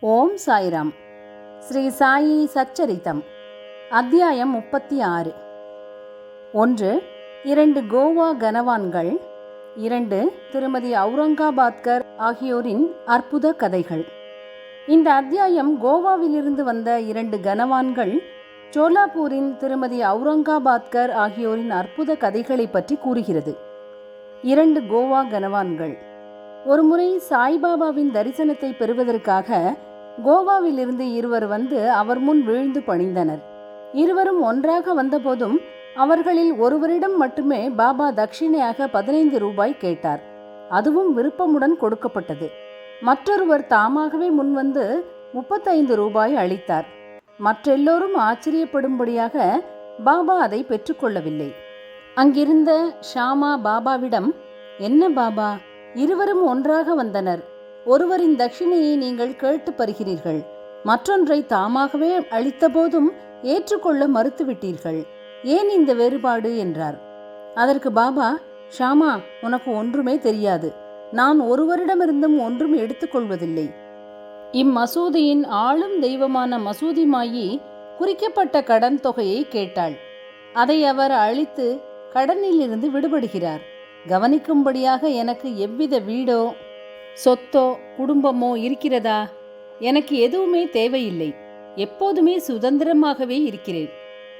ஓம் சாய்ராம். ஸ்ரீ சாயி சச்சரித்தம் அத்தியாயம் முப்பத்தி ஆறு ஒன்று இரண்டு கோவா கனவான்கள் இரண்டு திருமதி அவுரங்காபாத்கர் ஆகியோரின் அற்புத கதைகள். இந்த அத்தியாயம் கோவாவிலிருந்து வந்த இரண்டு கனவான்கள் சோலாப்பூரின் திருமதி அவுரங்காபாத்கர் ஆகியோரின் அற்புத கதைகளை பற்றி கூறுகிறது. இரண்டு கோவா கனவான்கள். ஒருமுறை சாய்பாபாவின் தரிசனத்தை பெறுவதற்காக கோவாவிலிருந்து இருவர் வந்து அவர் முன் வீழ்ந்து பணிந்தனர். இருவரும் ஒன்றாக வந்தபோதும் அவர்களில் ஒருவரிடம் மட்டுமே பாபா தட்சிணையாக பதினைந்து ரூபாய் கேட்டார். அதுவும் விருப்பமுடன் கொடுக்கப்பட்டது. மற்றொருவர் தாமாகவே முன்வந்து முப்பத்தைந்து ரூபாய் அளித்தார். மற்றெல்லோரும் ஆச்சரியப்படும்படியாக பாபா அதை பெற்றுக்கொள்ளவில்லை. அங்கிருந்த ஷாமா பாபாவிடம் என்ன பாபா இருவரும் ஒன்றாக வந்தனர். ஒருவரின் தட்சிணையை நீங்கள் கேட்டு பருகிறீர்கள். மற்றொன்றை தாமாகவே அளித்தபோதும் ஏற்றுக்கொள்ள மறுத்துவிட்டீர்கள். ஏன் இந்த வேறுபாடு? என்றார். அதற்கு பாபா ஷாமா உனக்கு ஒன்றுமே தெரியாது. நான் ஒருவரிடமிருந்தும் ஒன்றும் எடுத்துக்கொள்வதில்லை இம்மசூதியின் ஆளும் தெய்வமான மசூதி மாயி குறிக்கப்பட்ட கடன் தொகையை கேட்டாள். அதை அவர் அழித்து கடனிலிருந்து விடுபடுகிறார். கவனிக்கும்படியாக எனக்கு எவ்வித வீடோ சொத்தோ குடும்பமோ இருக்கிறதா? எனக்கு எதுவுமே தேவையில்லை. எப்போதுமே சுதந்திரமாகவே இருக்கிறேன்.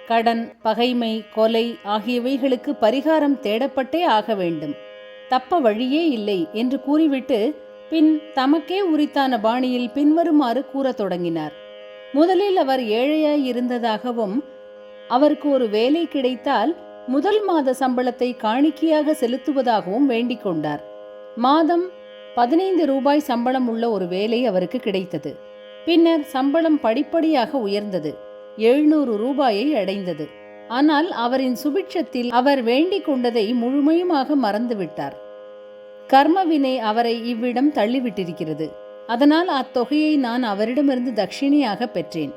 கடன் பகைமை கொலை ஆகியவைகளுக்கு பரிகாரம் தேடப்பட்டே ஆக வேண்டும். தப்ப வழியே இல்லை என்று கூறிவிட்டு பின் தமக்கே உரித்தான பாணியில் பின்வருமாறு கூறத் தொடங்கினார். முதலில் அவர் ஏழையாய் இருந்ததாகவும் அவருக்கு ஒரு வேலை கிடைத்தால் முதல் மாத சம்பளத்தை காணிக்கையாக செலுத்துவதாகவும் வேண்டிக் கொண்டார். மாதம் பதினைந்து ரூபாய் சம்பளம் உள்ள ஒரு வேலை அவருக்கு கிடைத்தது. பின்னர் சம்பளம் படிப்படியாக உயர்ந்தது. எழுநூறு ரூபாயை அடைந்தது. ஆனால் அவரின் சுபிட்சத்தில் அவர் வேண்டிக் கொண்டதை முழுமையுமாக மறந்துவிட்டார். கர்மவினை அவரை இவ்விடம் தள்ளிவிட்டிருக்கிறது. அதனால் அத்தொகையை நான் அவரிடமிருந்து தட்சிணியாக பெற்றேன்.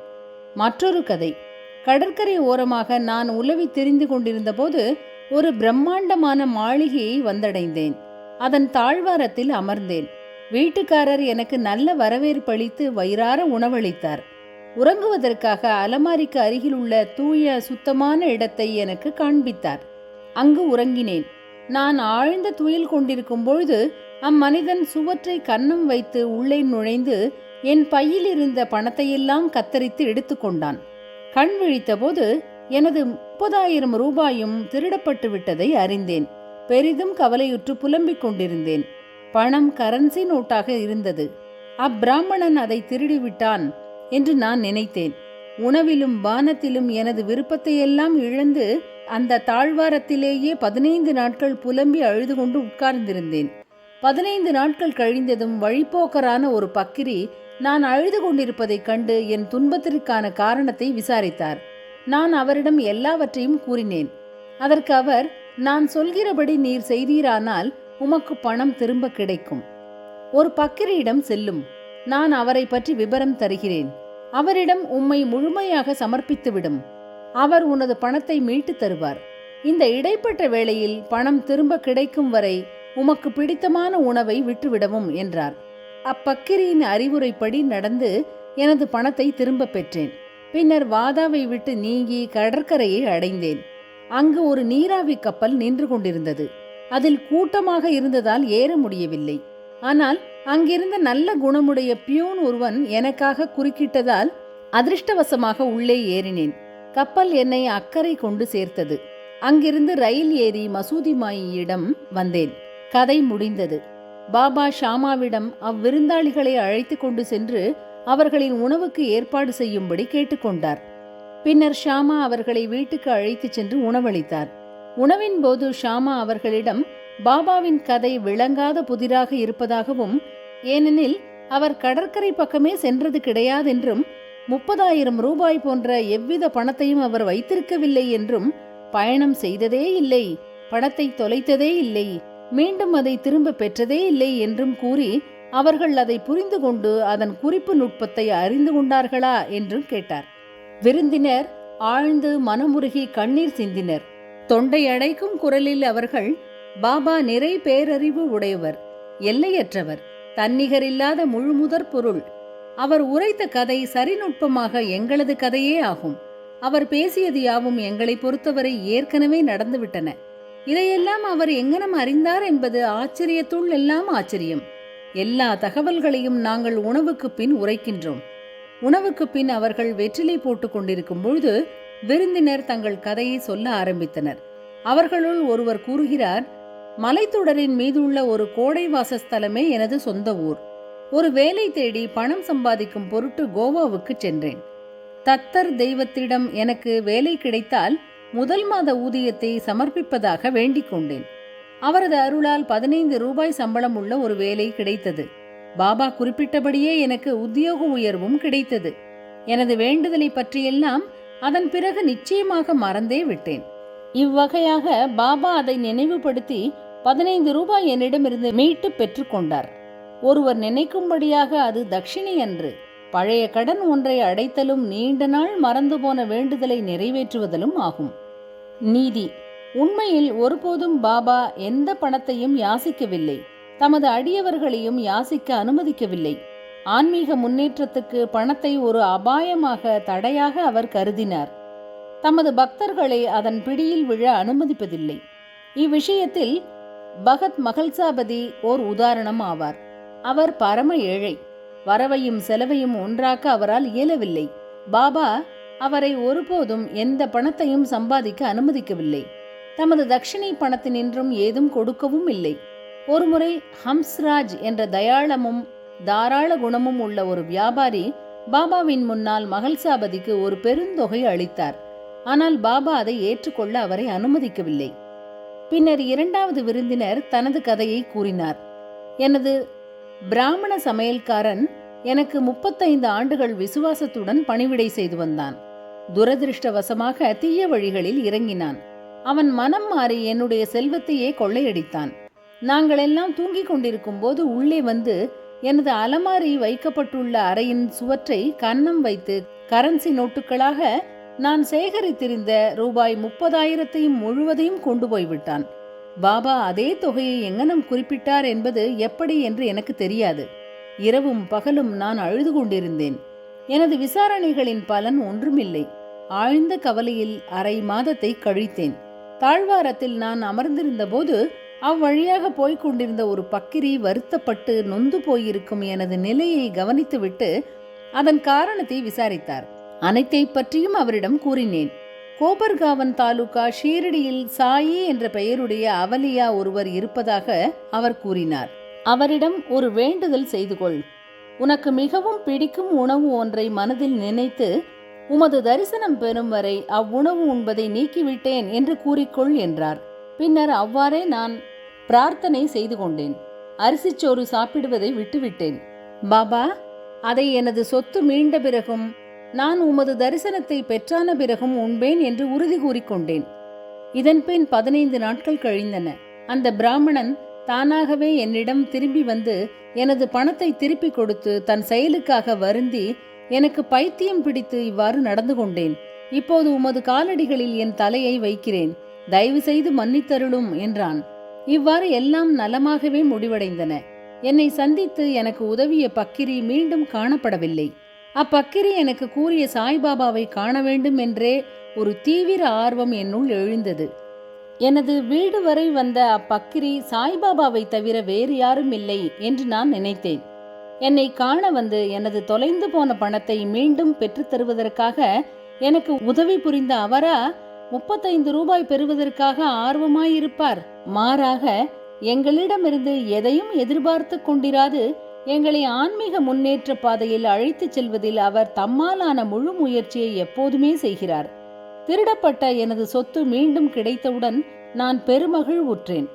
மற்றொரு கதை. கடற்கரை ஓரமாக நான் உலவி தெரிந்து கொண்டிருந்தபோது ஒரு பிரம்மாண்டமான மாளிகையை வந்தடைந்தேன். அதன் தாழ்வாரத்தில் அமர்ந்தேன். வீட்டுக்காரர் எனக்கு நல்ல வரவேற்பளித்து வயிறார உணவளித்தார். உறங்குவதற்காக அலமாரிக்கு அருகில் உள்ள தூய சுத்தமான இடத்தை எனக்கு காண்பித்தார். அங்கு உறங்கினேன். நான் ஆழ்ந்த துயில் கொண்டிருக்கும் பொழுது அம்மனிதன் சுவற்றை கன்னம் வைத்து உள்ளே நுழைந்து என் பையில் இருந்த பணத்தையெல்லாம் கத்தரித்து எடுத்துக்கொண்டான். கண் விழித்தபோது எனது முப்பதாயிரம் ரூபாயும் திருடப்பட்டு விட்டதை அறிந்தேன். பெரிதும் கவலையுற்று புலம்பிக் கொண்டிருந்தேன். பணம் கரன்சி நோட்டாக இருந்தது. அப்பிராமணன் அதை திருடிவிட்டான் என்று நான் நினைத்தேன். உணவிலும் பானத்திலும் எனது விருப்பத்தையெல்லாம் இழந்து அந்த தாழ்வாரத்திலேயே பதினைந்து நாட்கள் புலம்பி அழுது கொண்டு உட்கார்ந்திருந்தேன். பதினைந்து நாட்கள் கழிந்ததும் வழிப்போக்கரான ஒரு பக்கிரி நான் அழுது கொண்டிருப்பதைக் கண்டு என் துன்பத்திற்கான காரணத்தை விசாரித்தார். நான் அவரிடம் எல்லாவற்றையும் கூறினேன். அதற்கு அவர் நான் சொல்கிறபடி நீர் செய்தீரானால் உமக்கு பணம் திரும்ப கிடைக்கும். ஒரு பக்கிரியிடம் செல்லும். நான் அவரை பற்றி விபரம் தருகிறேன். அவரிடம் உம்மை முழுமையாக சமர்ப்பித்துவிடும். அவர் உனது பணத்தை மீட்டு தருவார். இந்த இடைப்பட்ட வேளையில் பணம் திரும்ப கிடைக்கும் வரை உமக்கு பிடித்தமான உணவை விட்டுவிடவும் என்றார். அப்பக்கிரியின் அறிவுரைப்படி நடந்து எனது பணத்தை திரும்ப பெற்றேன். பின்னர் வாதாவை விட்டு நீங்கி கடற்கரையை அடைந்தேன். அங்கு ஒரு நீராவி கப்பல் நின்று கொண்டிருந்தது. அதில் கூட்டமாக இருந்ததால் ஏற முடியவில்லை. ஆனால் அங்கிருந்த நல்ல குணமுடைய பியூன் ஒருவன் எனக்காக குறுக்கிட்டதால் அதிர்ஷ்டவசமாக உள்ளே ஏறினேன். கப்பல் என்னை அக்கறை கொண்டு சேர்த்தது. அங்கிருந்து ரயில் ஏறி மசூதி மாயியிடம் வந்தேன். கதை முடிந்தது. பாபா ஷாமாவிடம் அவ்விருந்தாளிகளை அழைத்து கொண்டு சென்று அவர்களின் உணவுக்கு ஏற்பாடு செய்யும்படி கேட்டுக்கொண்டார் பின்னர் ஷாமா அவர்களை வீட்டுக்கு அழைத்துச் சென்று உணவளித்தார். உணவின் போது ஷாமா அவர்களிடம் பாபாவின் கதை விளங்காத புதிராக இருப்பதாகவும் ஏனெனில் அவர் கடற்கரை பக்கமே சென்றது கிடையாதென்றும் முப்பதாயிரம் ரூபாய் போன்ற எவ்வித பணத்தையும் அவர் வைத்திருக்கவில்லை என்றும் பயணம் செய்ததே இல்லை பணத்தை தொலைத்ததே இல்லை மீண்டும் அதை திரும்ப பெற்றதே இல்லை என்றும் கூறி அவர்கள் அதை புரிந்து கொண்டு அதன் குறிப்பு நுட்பத்தை அறிந்து கொண்டார்களா என்றும் கேட்டார். விருந்தினர் ஆழ்ந்து மனமுருகி கண்ணீர் சிந்தினர். தொண்டை அடைக்கும் குரலில் அவர்கள் பாபா நிறை பேரறிவு உடையவர் எல்லையற்றவர் தன்னிகரில்லாத முழுமுதற் பொருள். அவர் உரைத்த கதை சரிநுட்பமாக எங்களது கதையே ஆகும். அவர் பேசியது யாவும் எங்களை பொறுத்தவரை ஏற்கனவே நடந்துவிட்டன. இதையெல்லாம் அவர் எங்கனம் அறிந்தார் என்பது ஆச்சரியத்துள் எல்லாம் ஆச்சரியம். எல்லா தகவல்களையும் நாங்கள் உணவுக்கு பின் உரைக்கின்றோம். உணவுக்கு பின் அவர்கள் வெற்றிலை போட்டுக் கொண்டிருக்கும் பொழுது விருந்தினர் தங்கள் கதையை சொல்ல ஆரம்பித்தனர். அவர்களுள் ஒருவர் கூறுகிறார் மலைத்தொடரின் மீதுள்ள ஒரு கோடை வாசஸ்தலமே எனது சொந்த ஊர். ஒரு வேலை தேடி பணம் சம்பாதிக்கும் பொருட்டு கோவாவுக்கு சென்றேன். தத்தர் தெய்வத்திடம் எனக்கு வேலை கிடைத்தால் முதல் மாத ஊதியத்தை சமர்ப்பிப்பதாக வேண்டிக் கொண்டேன். அவரது அருளால் பதினைந்து ரூபாய் சம்பளம் உள்ள ஒரு வேலை கிடைத்தது. பாபா குறிப்பிட்டபடியே எனக்கு உத்தியோக உயர்வும் கிடைத்தது. எனது வேண்டுதலை பற்றியெல்லாம் அதன் பிறகு நிச்சயமாக மறந்தே விட்டேன். இவ்வகையாக பாபா அதை நினைவுபடுத்தி பதினைந்து ரூபாய் என்னிடமிருந்து மீட்டு பெற்றுக்கொண்டார் ஒருவர் நினைக்கும்படியாக அது தட்சிணை அன்று பழைய கடன் ஒன்றை அடைத்தலும் நீண்ட நாள் மறந்து போன வேண்டுதலை நிறைவேற்றுவதலும் ஆகும். நீதி. உண்மையில் ஒருபோதும் பாபா எந்த பணத்தையும் யாசிக்கவில்லை. தமது அடியவர்களையும் யாசிக்க அனுமதிக்கவில்லை. ஆன்மீக முன்னேற்றத்துக்கு பணத்தை ஒரு அபாயமாக தடையாக அவர் கருதினார். தமது பக்தர்களை அதன் பிடியில் விழ அனுமதிப்பதில்லை. இவ்விஷயத்தில் பகத் மகள்சாபதி ஓர் உதாரணம் ஆவார். அவர் பரம ஏழை. வரவையும் செலவையும் ஒன்றாக்க அவரால் இயலவில்லை. பாபா அவரை ஒருபோதும் எந்த பணத்தையும் சம்பாதிக்க அனுமதிக்கவில்லை. தமது தட்சிணை பணத்தினின்றும் ஏதும் கொடுக்கவும் இல்லை. ஒருமுறை ஹம்ஸ்ராஜ் என்ற தயாளமும் தாராள குணமும் உள்ள ஒரு வியாபாரி பாபாவின் முன்னால் மகள்சாபதிக்கு ஒரு பெருந்தொகை அளித்தார். ஆனால் பாபா அதை ஏற்றுக்கொள்ள அவரை அனுமதிக்கவில்லை. பின்னர் இரண்டாவது விருந்தினர் தனது கதையை கூறினார். எனது பிராமண சமையல்காரன் எனக்கு முப்பத்தைந்து ஆண்டுகள் விசுவாசத்துடன் பணிவிடை செய்து வந்தான். துரதிருஷ்டவசமாக தீய வழிகளில் இறங்கினான். அவன் மனம் மாறி என்னுடைய செல்வத்தையே கொள்ளையடித்தான். நாங்கள் எல்லாம் தூங்கிக் கொண்டிருக்கும் போது உள்ளே வந்து எனது அலமாரி வைக்கப்பட்டுள்ள அறையின் சுவற்றை கன்னம் வைத்து கரன்சி நோட்டுகளாக நான் சேகரித்திருந்த ரூபாய் முப்பதாயிரத்தையும் முழுவதையும் கொண்டு போய்விட்டான். பாபா அதே தொகையை எங்கனம் குறிப்பிட்டார் என்பது எப்படி என்று எனக்கு தெரியாது. இரவும் பகலும் நான் அழுது கொண்டிருந்தேன். எனது விசாரணைகளின் பலன் ஒன்றுமில்லை. ஆழ்ந்த கவலையில் அரை மாதத்தை கழித்தேன். தாழ்வாரத்தில் நான் அமர்ந்திருந்த போது அவ்வழியாக போய்க் கொண்டிருந்த ஒரு பக்கிரி வருத்தப்பட்டு நொந்து போயிருக்கும் எனது நிலையை கவனித்துவிட்டு அதன் காரணத்தை விசாரித்தார். அனைத்தை பற்றியும் அவரிடம் கூறினேன். கோபர்காவன் தாலுகா ஷீரடியில் சாயி என்ற பெயருடைய அவலியா ஒருவர் இருப்பதாக அவர் கூறினார். அவரிடம் ஒரு வேண்டுதல் செய்து கொள். உனக்கு மிகவும் பிடிக்கும் உணவு ஒன்றை மனதில் நினைத்து உமது தரிசனம் பெறும் வரை அவ்வுணவு உண்பதை நீக்கிவிட்டேன் என்று கூறிக்கொள் என்றார். பின்னர் அவ்வாறே நான் பிரார்த்தனை செய்து கொண்டேன். அரிசிச்சோறு சாப்பிடுவதை விட்டுவிட்டேன். பாபா அதை எனது சொத்து மீண்ட பிறகும் நான் உமது தரிசனத்தை பெற்றான பிறகும் உண்பேன் என்று உறுதி கூறிக்கொண்டேன். இதன்பின் பதினைந்து நாட்கள் கழிந்தன. அந்த பிராமணன் தானாகவே என்னிடம் திரும்பி வந்து எனது பணத்தை திருப்பி கொடுத்து தன் செயலுக்காக வருந்தி எனக்கு பைத்தியம் பிடித்து இவ்வாறு நடந்து கொண்டேன். இப்போது உமது காலடிகளில் என் தலையை வைக்கிறேன். தயவு செய்து மன்னித்தருளும் என்றான். இவ்வாறு எல்லாம் நலமாகவே முடிவடைந்தன. என்னை சந்தித்து எனக்கு உதவிய பக்கிரி மீண்டும் காணப்படவில்லை. அப்பக்கிரி எனக்கு கூறிய சாய்பாபாவை காண வேண்டும் என்றே ஒரு தீவிர ஆர்வம் என்னுள் எழுந்தது. எனது வீடு வரை வந்த அப்பக்கிரி சாய்பாபாவை தவிர வேறு யாரும் இல்லை என்று நான் நினைத்தேன். என்னை காண வந்து எனது தொலைந்து போன பணத்தை மீண்டும் பெற்றுத் தருவதற்காக எனக்கு உதவி புரிந்த அவரா முப்பத்தைந்து ரூபாய் பெறுவதற்காக ஆர்வமாயிருப்பார். மாறாக எங்களிடமிருந்து எதையும் எதிர்பார்த்து கொண்டிராது எங்களை ஆன்மீக முன்னேற்ற பாதையில் அழைத்துச் செல்வதில் அவர் தம்மாலான முழு முயற்சியை எப்போதுமே செய்கிறார். திருடப்பட்ட எனது சொத்து மீண்டும் கிடைத்தவுடன் நான் பெருமகிழ் உற்றேன்.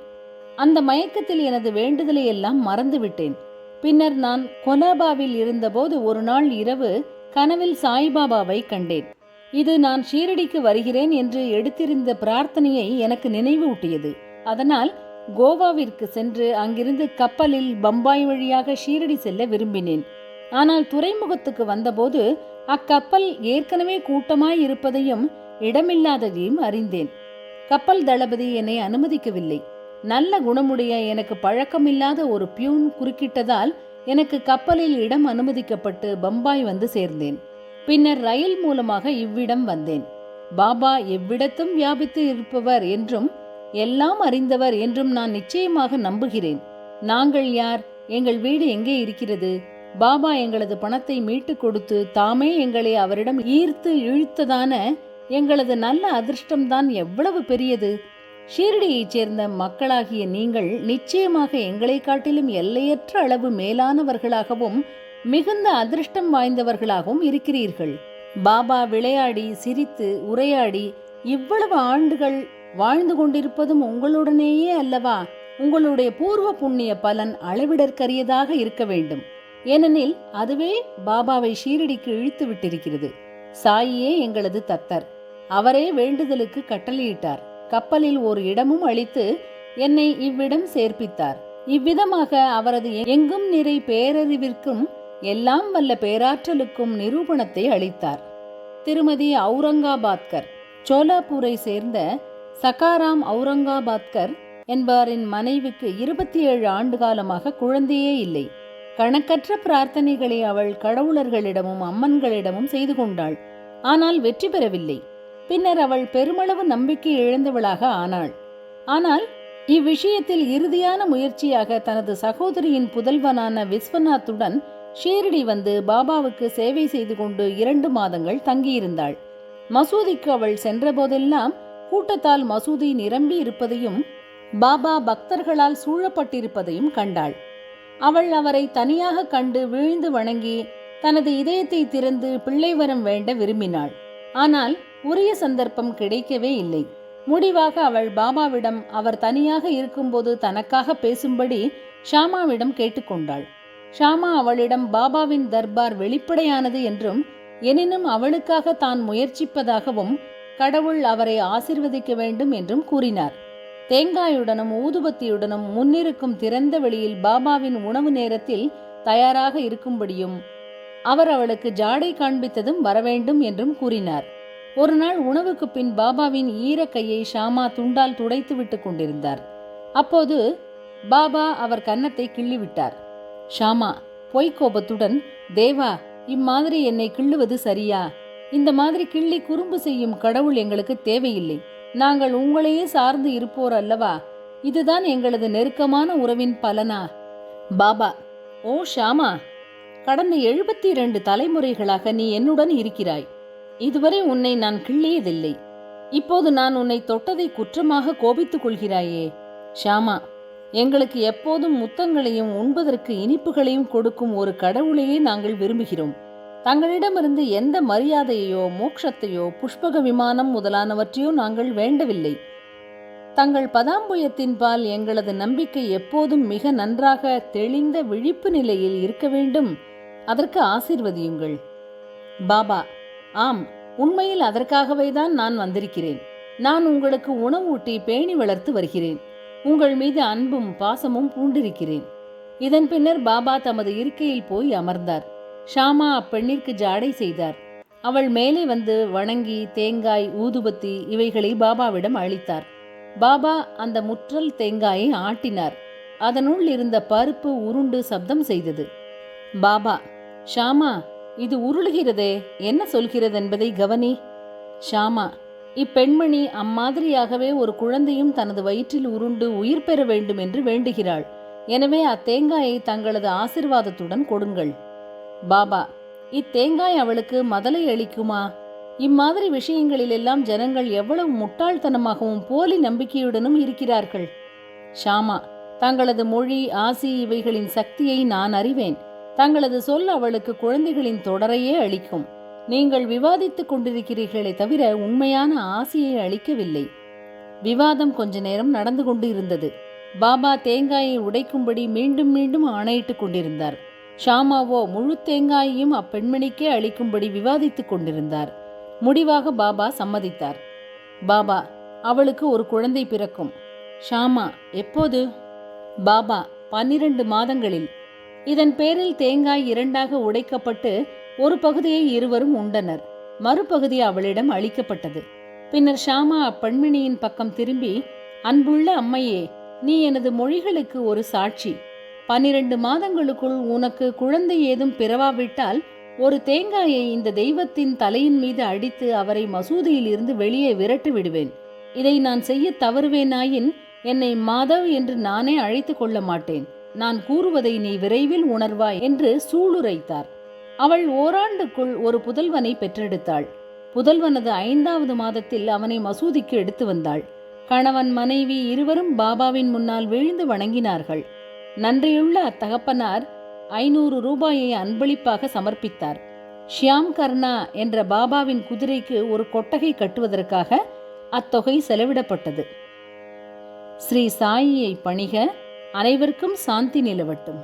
அந்த மயக்கத்தில் எனது வேண்டுதலை எல்லாம் மறந்துவிட்டேன். பின்னர் நான் கொலாபாவில் இருந்தபோது ஒரு நாள் இரவு கனவில் சாய்பாபாவை கண்டேன். இது நான் ஷீரடிக்கு வருகிறேன் என்று எடுத்திருந்த பிரார்த்தனையை எனக்கு நினைவூட்டியது. அதனால் கோவாவிற்கு சென்று அங்கிருந்து கப்பலில் பம்பாய் வழியாக ஷீரடி செல்ல விரும்பினேன். ஆனால் துறைமுகத்துக்கு வந்தபோது அக்கப்பல் ஏற்கனவே கூட்டமாய் இருப்பதையும் இடமில்லாததையும் அறிந்தேன். கப்பல் தளபதி என்னை அனுமதிக்கவில்லை. நல்ல குணமுடைய எனக்கு பழக்கமில்லாத ஒரு பியூன் குறுக்கிட்டதால் எனக்கு கப்பலில் இடம் அனுமதிக்கப்பட்டு பம்பாய் வந்து சேர்ந்தேன். பின்னர் ரயில் மூலமாக இவ்விடம் வந்தேன். பாபா எவ்விடத்தும் வியாபித்து இருப்பவர் என்றும் எல்லாம் அறிந்தவர் என்றும் நான் நிச்சயமாக நம்புகிறேன். நாங்கள் யார்? எங்கள் வீடு எங்கே இருக்கிறது? பாபா எங்களது பணத்தை மீட்டு கொடுத்து தாமே எங்களை அவரிடம் ஈர்த்து இழுத்ததான எங்களது நல்ல அதிர்ஷ்டம்தான் எவ்வளவு பெரியது? ஷீரடியைச் சேர்ந்த மக்களாகிய நீங்கள் நிச்சயமாக எங்களை காட்டிலும் எல்லையற்ற அளவு மேலானவர்களாகவும் மிகுந்த அதிர்ஷ்டம் வாய்ந்தவர்களாகவும் இருக்கிறீர்கள். பாபா விளையாடி சிரித்து உரையாடி இவ்வளவு ஆண்டுகள் வாழ்ந்து கொண்டிருப்பதும் உங்களுடனேயே அல்லவா? உங்களுடைய பூர்வ புண்ணிய பலன் அளவிடற்கரியதாக இருக்க வேண்டும். ஏனெனில் அதுவே பாபாவை ஷீரடிக்கு இழுத்து விட்டிருக்கிறது. சாயியே எங்களது தத்தர். அவரே வேண்டுதலுக்கு கட்டளையிட்டார். கப்பலில் ஒரு இடமும் அளித்து என்னை இவ்விடம் சேர்ப்பித்தார். இவ்விதமாக அவரது எங்கும் நிறை பேரறிவிற்கும் எல்லாம் வல்ல பேராற்றலுக்கும் நிரூபணத்தை அளித்தார். திருமதி அவுரங்காபாத்கர் சோலாப்பூரை சேர்ந்த சகாராம் அவுரங்காபாத்கர் என்பவரின் மனைவிக்கு இருபத்தி ஏழு ஆண்டு காலமாக குழந்தையே இல்லை. கணக்கற்ற பிரார்த்தனைகளை அவள் கடவுளர்களிடமும் அம்மன்களிடமும் செய்து கொண்டாள். ஆனால் வெற்றி பெறவில்லை. பின்னர் அவள் பெருமளவு நம்பிக்கை இழந்தவளாக ஆனாள். ஆனால் இவ்விஷயத்தில் இறுதியான முயற்சியாக தனது சகோதரியின் புதல்வனான விஸ்வநாத்துடன் ஷீரடி வந்து பாபாவுக்கு சேவை செய்து கொண்டு இரண்டு மாதங்கள் தங்கியிருந்தாள். மசூதிக்கு அவள் சென்றபோதெல்லாம் கூட்டத்தால் மசூதி நிரம்பி இருப்பதையும் பாபா பக்தர்களால் சூழப்பட்டிருப்பதையும் கண்டாள். அவள் அவரை தனியாக கண்டு விழுந்து வணங்கி தனது இதயத்தை திறந்து பிள்ளை வரம் வேண்ட விரும்பினாள். ஆனால் உரிய சந்தர்ப்பம் கிடைக்கவே இல்லை. முடிவாக அவள் பாபாவிடம் அவர் தனியாக இருக்கும்போது தனக்காக பேசும்படி ஷாமாவிடம் கேட்டுக்கொண்டாள். ஷாமா அவளிடம் பாபாவின் தர்பார் வெளிப்படையானது என்றும் எனினும் அவளுக்காக தான் முயற்சிப்பதாகவும் கடவுள் அவரை ஆசிர்வதிக்க வேண்டும் என்றும் கூறினார். தேங்காயுடனும் ஊதுபத்தியுடனும் முன்னிருக்கும் திறந்த வெளியில் பாபாவின் உணவு நேரத்தில் தயாராக இருக்கும்படியும் அவர் அவளுக்கு ஜாடை காண்பித்ததும் வரவேண்டும் என்றும் கூறினார். ஒரு நாள் உணவுக்கு பின் பாபாவின் ஈர கையை ஷாமா துண்டால் துடைத்து விட்டு கொண்டிருந்தார். அப்போது பாபா அவர் கன்னத்தை கிள்ளிவிட்டார். ஷாமா பொய்க்கோபத்துடன் தேவா இம்மாதிரி என்னை கிள்ளுவது சரியா? இந்த மாதிரி கிள்ளி குறும்பு செய்யும் கடவுள் எங்களுக்கு தேவையில்லை. நாங்கள் உங்களையே சார்ந்து இருப்போர் அல்லவா? இதுதான் எங்களது நெருக்கமான உறவின் பலனா? பாபா ஓ ஷாமா கடந்த எழுபத்தி இரண்டு தலைமுறைகளாக நீ என்னுடன் இருக்கிறாய். இதுவரை உன்னை நான் கிள்ளியதில்லை. இப்போது நான் உன்னை தொட்டதை குற்றமாக கோபித்துக் கொள்கிறாயே. ஷாமா எங்களுக்கு எப்போதும் முத்தங்களையும் உண்பதற்கு இனிப்புகளையும் கொடுக்கும் ஒரு கடவுளையே நாங்கள் விரும்புகிறோம். தங்களிடமிருந்து எந்த மரியாதையோ மோட்சத்தையோ புஷ்பக விமானம் முதலானவற்றையோ நாங்கள் வேண்டவில்லை. தங்கள் பதாம்புயத்தின் பால் எங்களது நம்பிக்கை எப்போதும் மிக நன்றாக தெளிந்த விழிப்பு நிலையில் இருக்க வேண்டும். அதற்கு ஆசிர்வதியுங்கள். பாபா ஆம் உண்மையில் அதற்காகவே தான் நான் வந்திருக்கிறேன். நான் உங்களுக்கு உணவூட்டி பேணி வளர்த்து வருகிறேன். உங்கள் மீது அன்பும் பாசமும் பூண்டிருக்கிறேன். இதன் பின்னர் பாபா தமது இருக்கையில் போய் அமர்ந்தார். ஷாமா அப்பெண்ணிற்கு ஜாடை செய்தார். அவள் மேலே வந்து வணங்கி தேங்காய் ஊதுபத்தி இவைகளை பாபாவிடம் அளித்தார். பாபா அந்த முற்றல் தேங்காயை ஆட்டினார். அதனுள் இருந்த பருப்பு உருண்டு சப்தம் செய்தது. பாபா ஷாமா இது உருளுகிறதே என்ன சொல்கிறது என்பதை கவனி. ஷாமா இப்பெண்மணி அம்மாதிரியாகவே ஒரு குழந்தையும் தனது வயிற்றில் உருண்டு உயிர் பெற வேண்டும் என்று வேண்டுகிறாள். எனவே அத்தேங்காயை தங்களது ஆசிர்வாதத்துடன் கொடுங்கள். பாபா இத்தேங்காய் அவளுக்கு மதலை அளிக்குமா? இம்மாதிரி விஷயங்களிலெல்லாம் ஜனங்கள் எவ்வளவு முட்டாள்தனமாகவும் போலி நம்பிக்கையுடனும் இருக்கிறார்கள். ஷாமா தங்களது மொழி ஆசி இவைகளின் சக்தியை நான் அறிவேன். தங்களது சொல் அவளுக்கு குழந்தைகளின் தொடரையே அளிக்கும். நீங்கள் விவாதித்துக் கொண்டிருக்கிறீர்களே தவிர உண்மையான ஆசையை அளிக்கவில்லை. விவாதம் கொஞ்ச நேரம் நடந்து கொண்டு இருந்தது. பாபா தேங்காயை உடைக்கும்படி மீண்டும் மீண்டும் ஆணையிட்டுக் கொண்டிருந்தார். ஷாமாவோ முழு தேங்காயையும் அப்பெண்மணிக்கே அளிக்கும்படி விவாதித்துக் கொண்டிருந்தார். முடிவாக பாபா சம்மதித்தார். பாபா அவளுக்கு ஒரு குழந்தை பிறக்கும். ஷாமா எப்போது? பாபா பன்னிரண்டு மாதங்களில். இதன் பேரில் தேங்காய் இரண்டாக உடைக்கப்பட்டு ஒரு பகுதியை இருவரும் உண்டனர். மறுபகுதி அவளிடம் அளிக்கப்பட்டது. பின்னர் ஷாமா அப்பெண்மணியின் பக்கம் திரும்பி அன்புள்ள அம்மையே நீ எனது மொழிகளுக்கு ஒரு சாட்சி. பன்னிரண்டு மாதங்களுக்குள் உனக்கு குழந்தை ஏதும் பிறவாவிட்டால் ஒரு தேங்காயை இந்த தெய்வத்தின் தலையின் மீது அடித்து அவரை மசூதியில் இருந்து வெளியே விரட்டி விடுவேன். இதை நான் செய்ய தவறுவேனாயின் என்னை மாதவ் என்று நானே அழைத்து கொள்ள மாட்டேன். நான் கூறுவதை நீ விரைவில் உணர்வாய் என்று சூளுரைத்தார். அவள் ஓராண்டுக்குள் ஒரு புதல்வனை பெற்றெடுத்தாள். புதல்வனது ஐந்தாவது மாதத்தில் அவனை மசூதிக்கு எடுத்து வந்தாள். கணவன் மனைவி இருவரும் பாபாவின் முன்னால் விழுந்து வணங்கினார்கள். நன்றியுள்ள அத்தகப்பனார் ஐநூறு ரூபாயை அன்பளிப்பாக சமர்ப்பித்தார். ஷியாம் கர்ணா என்ற பாபாவின் குதிரைக்கு ஒரு கொட்டகை கட்டுவதற்காக அத்தொகை செலவிடப்பட்டது. ஸ்ரீ சாயியை பணிக அனைவருக்கும் சாந்தி நிலவட்டும்.